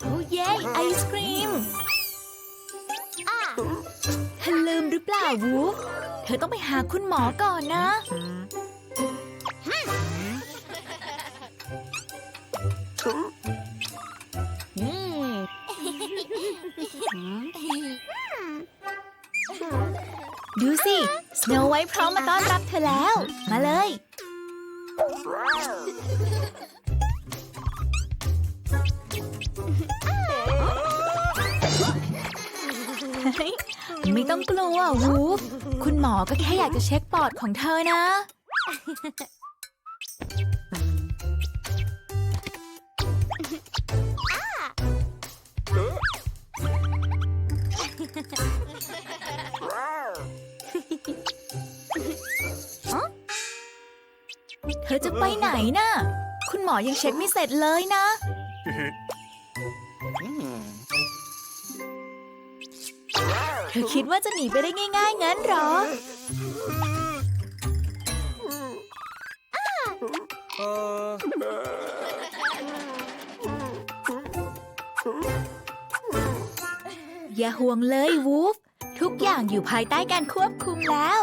โอ้เย้ไอศครีมเธอลืมหรือเปล่าวูฟเธอต้องไปหาคุณหมอก่อนนะ อืมดูสิสโนไวท์พร้อมมาต้อนรับเธอแล้ว มาเลยเฮ้ย ไม่ต้องกลัววูฟ คุณหมอก็แค่อยากจะเช็คปอดของเธอนะ เธอจะไปไหนน่ะ คุณหมอยังเช็คไม่เสร็จเลยนะ เธอคิดว่าจะหนีไปได้ง่ายๆ งั้นหรอ อย่าห่วงเลยวูฟ ทุกอย่างอยู่ภายใต้การควบคุมแล้ว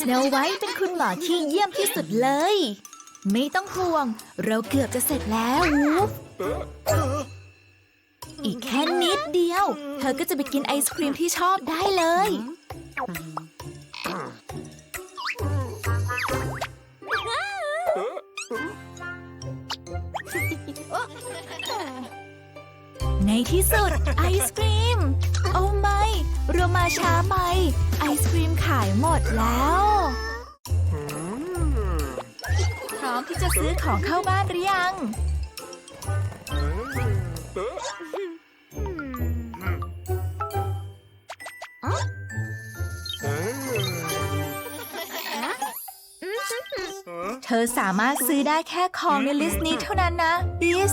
สโนไวท์เป็นคุณหมอที่เยี่ยมที่สุดเลย ไม่ต้องห่วง เราเกือบจะเสร็จแล้ววูฟอีกแค่นิดเดียว เธอก็จะไปกินไอศครีมที่ชอบได้เลย ในที่สุดไอศครีม โอ้ไม่เรามาช้าไหม ไอศครีมขายหมดแล้ว พร้อมที่จะซื้อของเข้าบ้านหรือยัง เธอสามารถซื้อได้แค่ของในลิสต์นี้เท่านั้นนะ บิส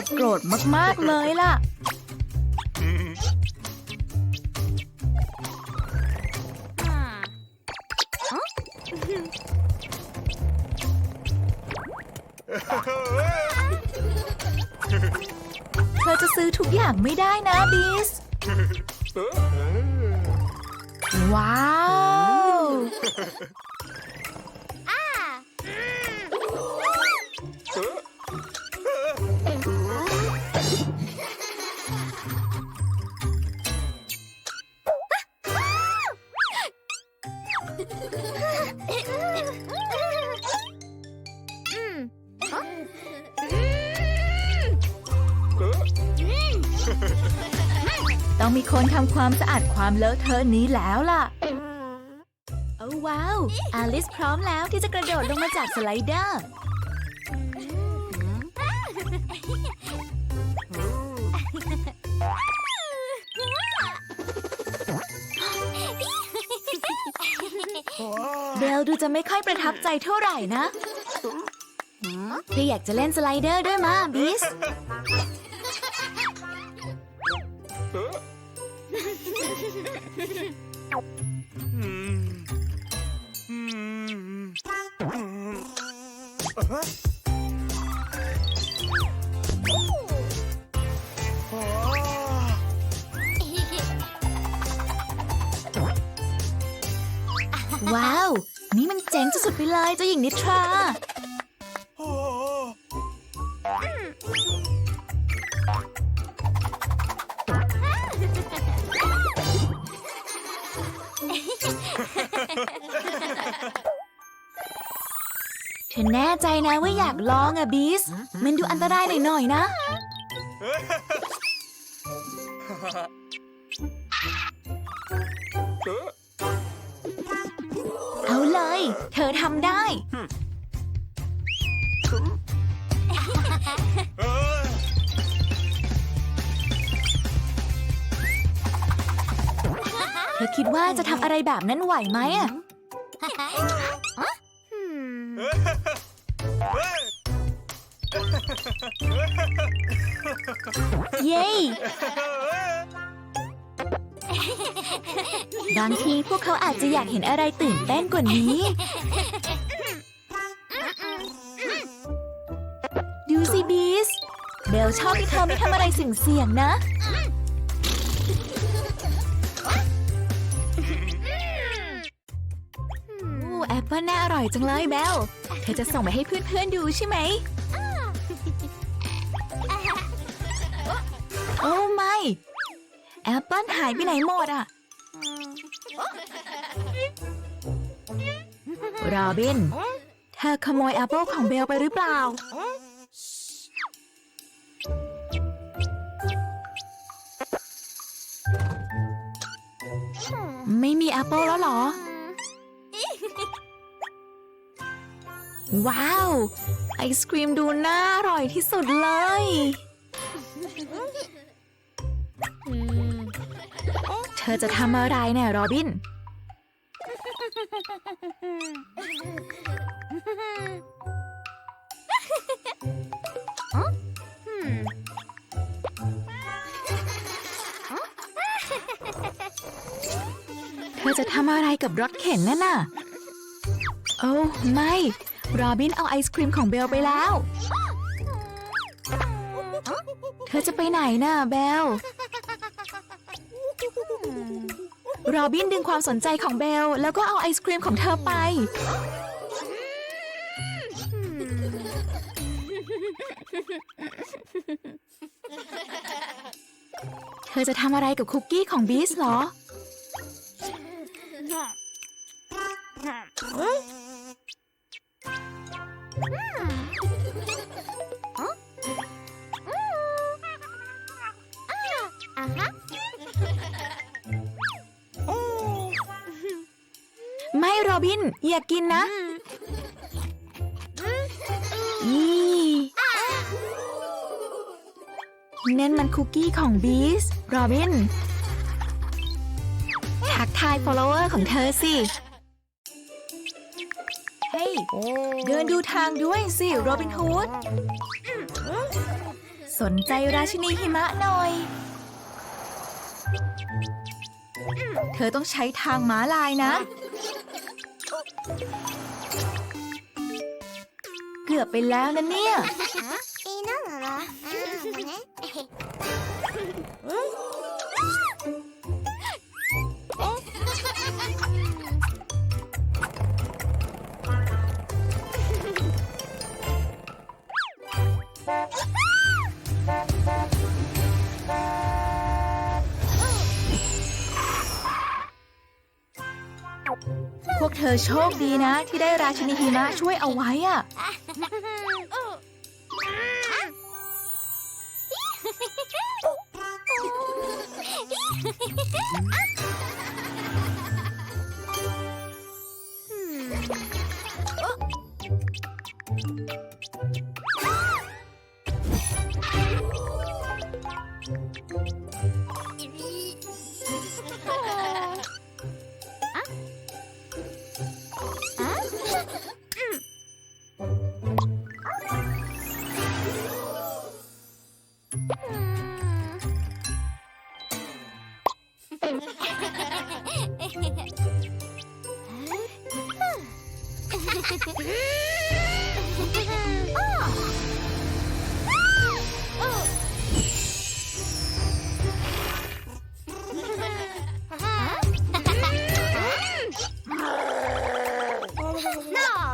ว่าเบลโกรธมากๆเลยล่ะ เธอจะซื้อทุกอย่างไม่ได้นะบิสว้าว ต้องมีคนทำความสะอาดความเลอะเทอะนี้แล้วล่ะ โอ้ว้าว อลิสพร้อมแล้วที่จะกระโดดลงมาจากสไลเดอร์ จะไม่ค่อยประทับใจเท่าไหร่นะเธออยากจะเล่นสไลเดอร์ด้วยมาบิส เจ้าหญิงนิทรา เธอแน่ใจนะว่าอยากร้องอะบีส มันดูอันตรายหน่อยๆนะ เอาเลย เธอทำได้ คิดว่าจะทำอะไรแบบนั้นไหวไหมอะเย้บางทีพวกเขาอาจจะอยากเห็นอะไรตื่นเต้นกว่านี้ ดูสิบีส เบลชอบที่เธอไม่ทำอะไรเสี่ยงๆนะ อ้แน่าอร่อยจังเลยเบล เธอจะส่งไปให้เพื่อนๆดูใช่ไหม โอ้ไม่ แอปเปิลหายไปไหนหมดอะ โรบิน เธอขโมยแอปเปิลของเบลไปหรือเปล่า ไม่มีแอปเปิลแล้วหรอ ว้าว ไอศครีมดูน่าอร่อยที่สุดเลย เธอจะทำอะไรเนี่ยโรบิน เธอจะทำอะไรกับรถเข็นนั่นน่ะ โอ้ไม่ โรบินเอาไอศครีมของเบลไปแล้ว เธอจะไปไหนน่ะเบลโรบินดึงความสนใจของเบล แล้วก็เอาไอศครีมของเธอไป เธอจะทำอะไรกับคุกกี้ของบีสเหรอ ไม่โรบิน อย่ากินนะนี่นั่นมันคุกกี้ของบีสโรบิน ทักทาย follower ของเธอสิ เฮ้ย เดินดูทางด้วยสิโรบินฮูด สนใจราชินีหิมะหน่อย เธอต้องใช้ทางม้าลายนะ เกือบไปแล้วนะเนี่ย พวกเธอโชคดีนะ ที่ได้ราชินีหิมะช่วยเอาไว้อะ No,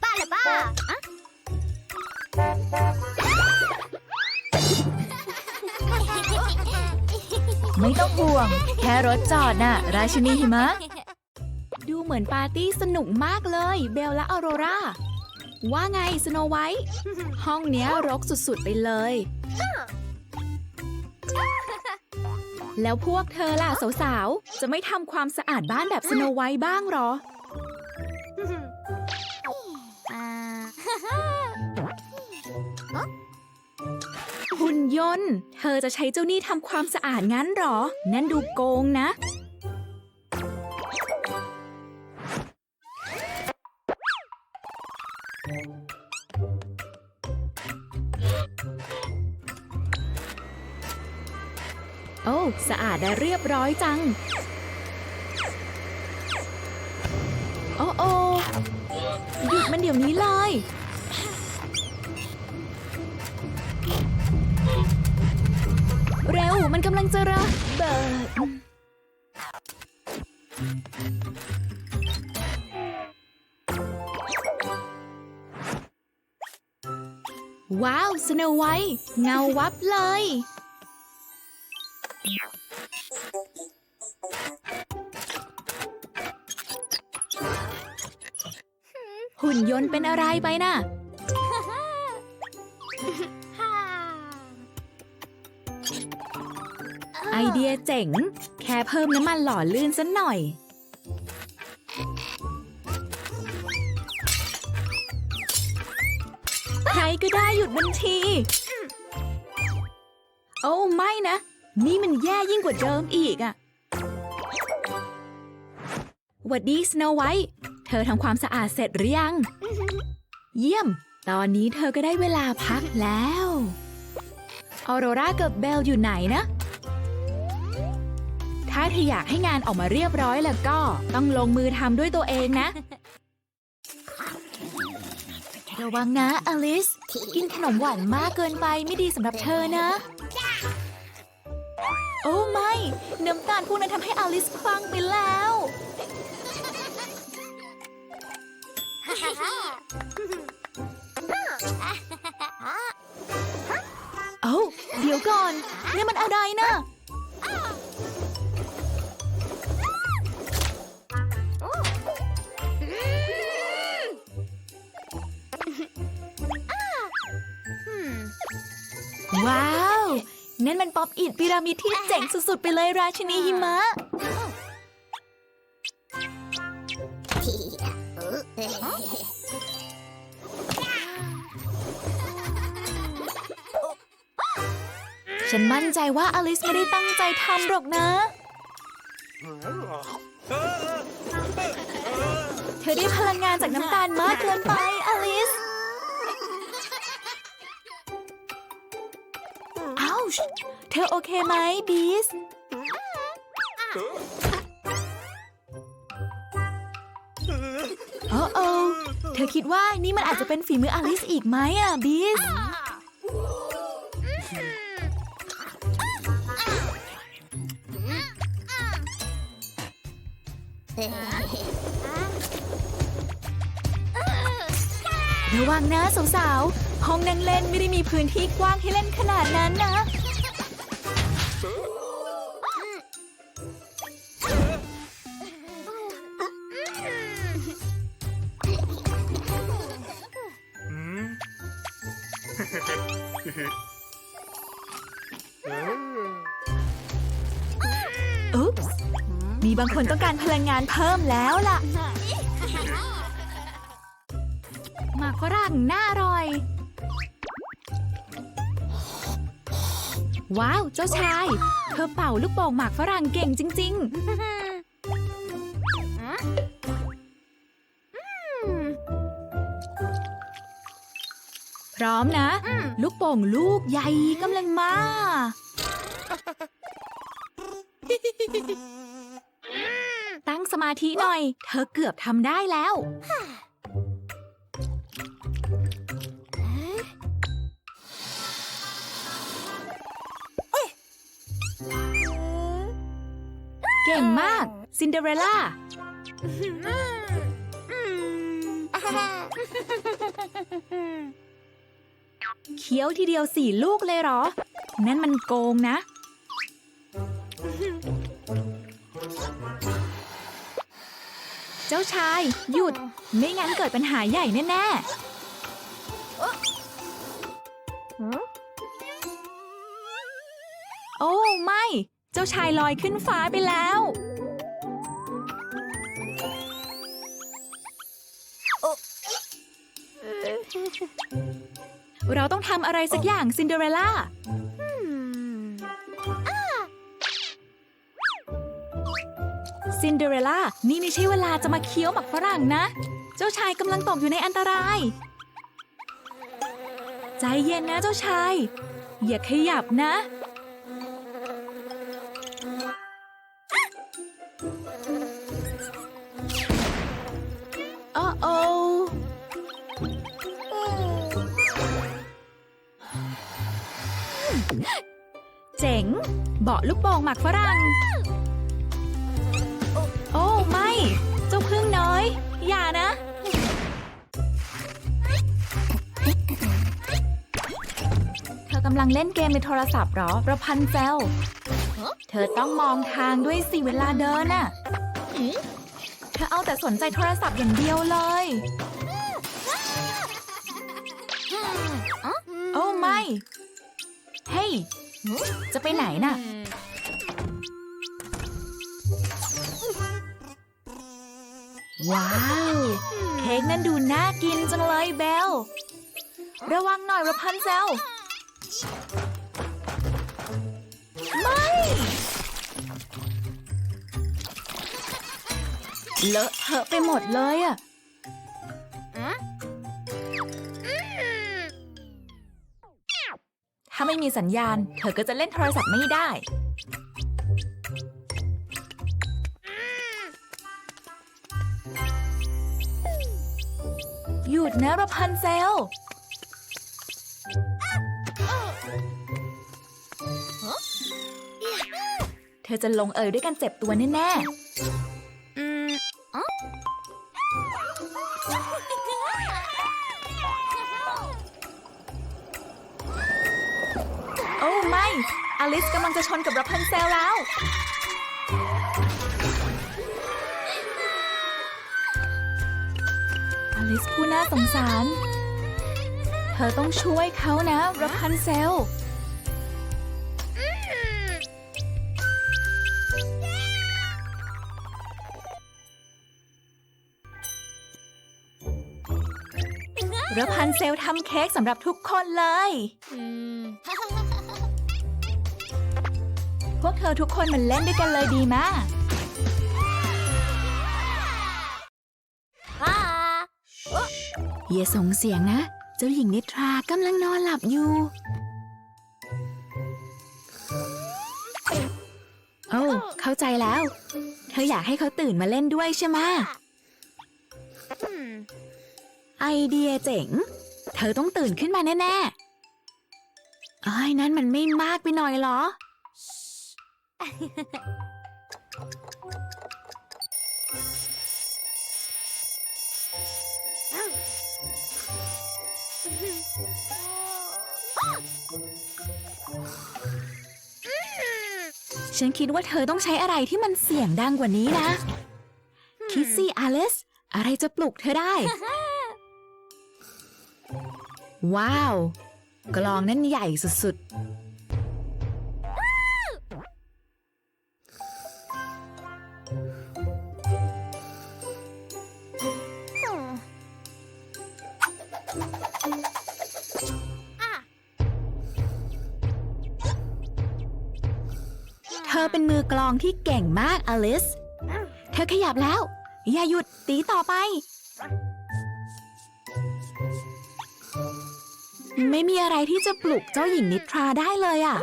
bala ba. ไม่ต้องห่วง แค่รถจอดน่ะ ราชินีหิมะ เหมือนปาร์ตี้สนุกมากเลย เบลและออโรราว่าไงสโนไวท์ห้องเนี้ยรกสุดๆไปเลย แล้วพวกเธอล่ะสาวๆ จะไม่ทำความสะอาดบ้านแบบสโนไวท์บ้างหรอ หุ่นยนต์ เธอจะใช้เจ้านี่ทำความสะอาดงั้นหรอ นั่นดูโกงนะ อ้ สะอาดและเรียบร้อยจัง โอ้โอหยุดมันเดี๋ยวนี้เลย เร็ว มันกำลังจะระเบิดว้าวสโนไวท์เงาวับเลย หุ่นยนต์เป็นอะไรไปน่ะฮ่าไอเดียเจ๋ง แค่เพิ่มน้ำมันหล่อลื่นสักหน่อย ใครก็ได้หยุดบัญชี โอ้ไม่นะ นี่มันแย่ยิ่งกว่าเดิมอีกอะหวัดดีสโนไวท์ เธอทำความสะอาดเสร็จหรือยัง เยี่ยม ตอนนี้เธอก็ได้เวลาพักแล้วออโรรากับเบลอยู่ไหนนะ ถ้าเธออยากให้งานออกมาเรียบร้อยแล้วก็ต้องลงมือทำด้วยตัวเองนะ ระวังนะอลิส กินขนมหวานมากเกินไปไม่ดีสำหรับเธอนะ โอ้ไม่ น้ำตาลพวกนั้นทำให้อลิสคลั่งไปแล้ว เอ้า เดี๋ยวก่อนนี่มันอะไรนะอืมว้าว นั่นมันป๊อปอิดพีระมิดที่เจ๋งสุด ๆ ไปเลยราชินีหิมะ ฉันมั่นใจว่าอลิสไม่ได้ตั้งใจทำหรอกนะ เธอได้พลังงานจากน้ำตาลมากเกินไป อลิส อ้าวเธอโอเคไหมบีส โอ้โอเธอคิดว่านี่มันอาจจะเป็นฝีมืออลิสอีกไหมอะบีส ระวังนะสาวๆ ห้องนั่งเล่นไม่ได้มีพื้นที่กว้างให้เล่นขนาดนั้นนะ อุ๊ปส์มีบางคนต้องการพลังงานเพิ่มแล้วล่ะากฝรั่งน่าอร่อย ว้าว เจ้าชาย เธอเป่าลูกโป่งหมากฝรั่งเก่งจริง ๆ พร้อมนะ ลูกโป่งลูกใหญ่กำลังมา ตั้งสมาธิหน่อย เธอเกือบทำได้แล้ว เก่งมากซินเดอเรลล่าเคี้ยวทีเดียวสี่ลูกเลยเหรอ นั่นมันโกงนะ เจ้าชายหยุด ไม่งั้นเกิดปัญหาใหญ่แน่ๆ โอ้ ไม่ เจ้าชายลอยขึ้นฟ้าไปแล้ว เราต้องทำอะไรสักอย่างซินเดอเรลล่า ซินเดอเรลล่า นี่ไม่ใช่เวลาจะมาเคี้ยวหมักฝรั่งนะ เจ้าชายกำลังตกอยู่ในอันตราย ใจเย็นนะเจ้าชาย อย่าขยับนะ เบาะลูกโป่งหมักฝรั่ง โอ้ไม่ เจ้าพึ่งน้อย อย่านะ เธอกำลังเล่นเกมในโทรศัพท์เหรอ ประพันเซลเธอต้องมองทางด้วยสิเวลาเดินน่ะ เธอเอาแต่สนใจโทรศัพท์อย่างเดียวเลย โอ้ไม่ เฮ้ย จะไปไหนน่ะ ว้าว เค้กนั้นดูน่ากินจังเลยเบล ระวังหน่อยระพันเซล ไม่ เลอะเทอะไปหมดเลยอะถ้าไม่มีสัญญาณ เธอก็จะเล่นโทรศัพท์ไม่ได้ ยุดนะระพันเซลเธอจะลงเอยด้วยกันเจ็บตัวแน่ๆ โอ้ไม่ อลิสกำลังจะชนกับระพันเซลแล้ว สผู้น่าสงสาร เธอต้องช่วยเขานะระพันเซลระพันเซลทำเค้กสำหรับทุกคนเลย พวกเธอทุกคนมันเล่นด้วยกันเลยดีมะ อย่าส่งเสียงนะ เจ้าหญิงนิทรากำลังนอนหลับอยู่ โอ้เข้าใจแล้ว เธออยากให้เขาตื่นมาเล่นด้วยใช่ไหมไอเดียเจ๋ง เธอต้องตื่นขึ้นมาแน่ๆไอ้ยนั้นมันไม่มากไปหน่อยเหรอ ฉันคิดว่าเธอต้องใช้อะไรที่มันเสียงดังกว่านี้นะ คิดซี่อลิสอะไรจะปลุกเธอได้ ว้าว กลองนั่นใหญ่สุดๆ กลองที่เก่งมากอลิส เธอขยับแล้ว อย่าหยุดตีต่อไป ไม่มีอะไรที่จะปลุกเจ้าหญิงนิทราได้เลยอะ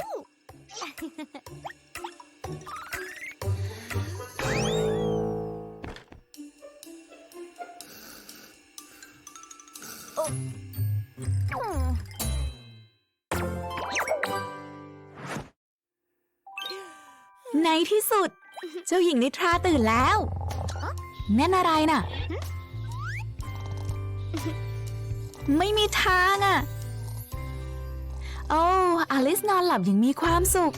ที่สุด เจ้าหญิงนิทราตื่นแล้ว แน่นอะไรน่ะ ไม่มีทางอะ โอ้อลิสนอนหลับอย่างมีความสุข